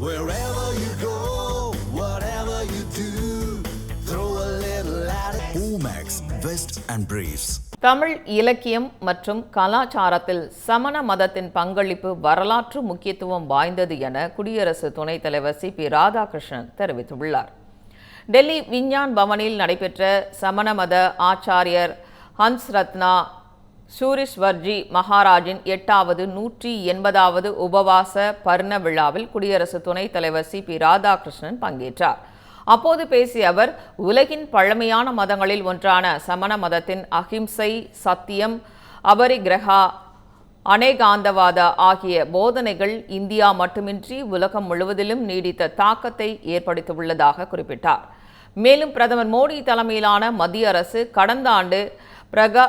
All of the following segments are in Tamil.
Wherever you go, whatever you do, throw a little at it. Omax, Vest and Briefs. Tamil இலக்கியம் மற்றும் கலாச்சாரத்தில் சமண மதத்தின் பங்களிப்பு வரலாற்று முக்கியத்துவம் வாய்ந்தது என குடியரசு துணைத் தலைவர் சி பி ராதாகிருஷ்ணன் தெரிவித்துள்ளார் டெல்லி விஞ்ஞான் பவனில் நடைபெற்ற சமண மத ஆச்சாரியர் ஹன்ஸ் ரத்னா சூரிஷ்வர்ஜி மகாராஜின் எட்டாவது நூற்றி எண்பதாவது உபவாச பர்ண விழாவில் குடியரசு துணைத் தலைவர் சி பி ராதாகிருஷ்ணன் பங்கேற்றார். அப்போது பேசிய அவர் உலகின் பழமையான மதங்களில் ஒன்றான சமண மதத்தின் அஹிம்சை சத்தியம் அபரிகிரகா அநேகாந்தவாத ஆகிய போதனைகள் இந்தியா மட்டுமின்றி உலகம் முழுவதிலும் நீடித்த தாக்கத்தை ஏற்படுத்தியுள்ளதாக குறிப்பிட்டார். மேலும் பிரதமர் மோடி தலைமையிலான மத்திய அரசு கடந்த ஆண்டு பிரகா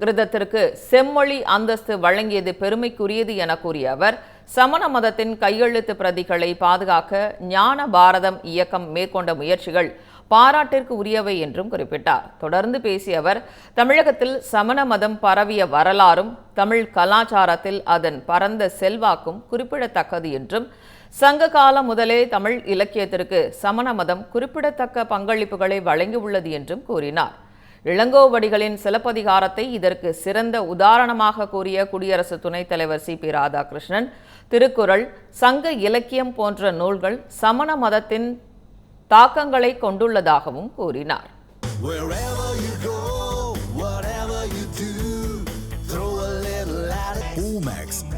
கிருதத்திற்கு செம்மொழி அந்தஸ்து வழங்கியது பெருமைக்குரியது என கூறிய அவர் சமண மதத்தின் கையெழுத்து பிரதிகளை பாதுகாக்க ஞான பாரதம் இயக்கம் மேற்கொண்ட முயற்சிகள் பாராட்டிற்கு உரியவை என்றும் குறிப்பிட்டார். தொடர்ந்து பேசிய அவர் தமிழகத்தில் சமண மதம் பரவிய வரலாறும் தமிழ் கலாச்சாரத்தில் அதன் பரந்த செல்வாக்கும் குறிப்பிடத்தக்கது என்றும் சங்க காலம் முதலே தமிழ் இலக்கியத்திற்கு சமண மதம் குறிப்பிடத்தக்க பங்களிப்புகளை வழங்கியுள்ளது என்றும் கூறினார். இளங்கோவடிகளின் சிலப்பதிகாரத்தை இதற்கு சிறந்த உதாரணமாக கூறிய குடியரசு துணைத் தலைவர் சி. பி. ராதாகிருஷ்ணன் திருக்குறள் சங்க இலக்கியம் போன்ற நூல்கள் சமண மதத்தின் தாக்கங்களை கொண்டுள்ளதாகவும் கூறினார்.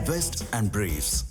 Vest and Briefs.